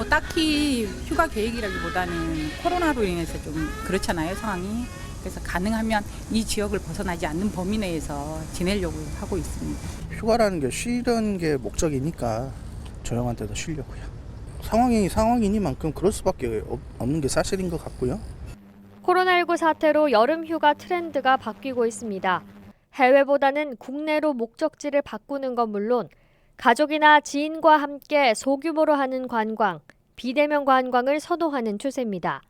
뭐 딱히 휴가 계획이라기보다는 코로나로 인해서 좀 그렇잖아요 상황이. 그래서 가능하면 이 지역을 벗어나지 않는 범위 내에서 지내려고 하고 있습니다. 휴가라는 게 쉬는 게 목적이니까 조용한 데도 쉬려고요. 상황이 상황이니만큼 그럴 수밖에 없- 없는 게 사실인 것 같고요. 코로나19 사태로 여름 휴가 트렌드가 바뀌고 있습니다. 해외보다는 국내로 목적지를 바꾸는 건 물론 가족이나 지인과 함께 소규모로 하는 관광, 비대면 관광을 선호하는 추세입니다.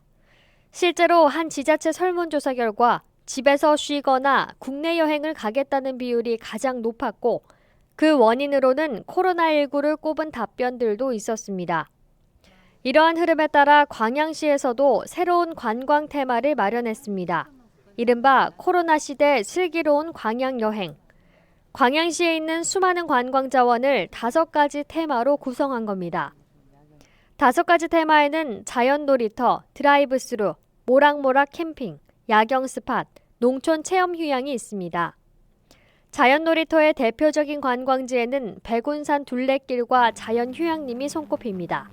실제로 한 지자체 설문조사 결과 집에서 쉬거나 국내 여행을 가겠다는 비율이 가장 높았고 그 원인으로는 코로나19를 꼽은 답변들도 있었습니다. 이러한 흐름에 따라 광양시에서도 새로운 관광 테마를 마련했습니다. 이른바 코로나 시대 슬기로운 광양 여행. 광양시에 있는 수많은 관광 자원을 다섯 가지 테마로 구성한 겁니다. 다섯 가지 테마에는 자연 놀이터, 드라이브 스루, 모락모락 캠핑, 야경 스팟, 농촌 체험 휴양이 있습니다. 자연 놀이터의 대표적인 관광지에는 백운산 둘레길과 자연 휴양림이 손꼽힙니다.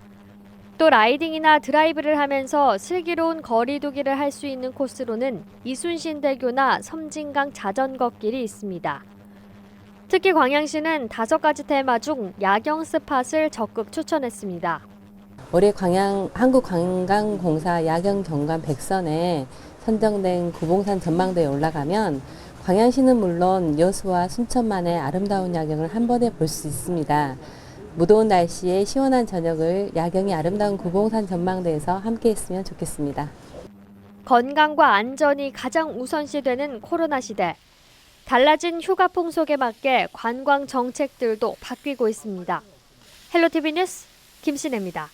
또 라이딩이나 드라이브를 하면서 슬기로운 거리두기를 할 수 있는 코스로는 이순신대교나 섬진강 자전거길이 있습니다. 특히 광양시는 다섯 가지 테마 중 야경 스팟을 적극 추천했습니다. 올해 광양 한국관광공사 야경 경관 백선에 선정된 구봉산 전망대에 올라가면 광양시는 물론 여수와 순천만의 아름다운 야경을 한 번에 볼 수 있습니다. 무더운 날씨에 시원한 저녁을 야경이 아름다운 구봉산 전망대에서 함께 했으면 좋겠습니다. 건강과 안전이 가장 우선시되는 코로나 시대. 달라진 휴가 풍속에 맞게 관광 정책들도 바뀌고 있습니다. 헬로티비 뉴스 김신혜입니다.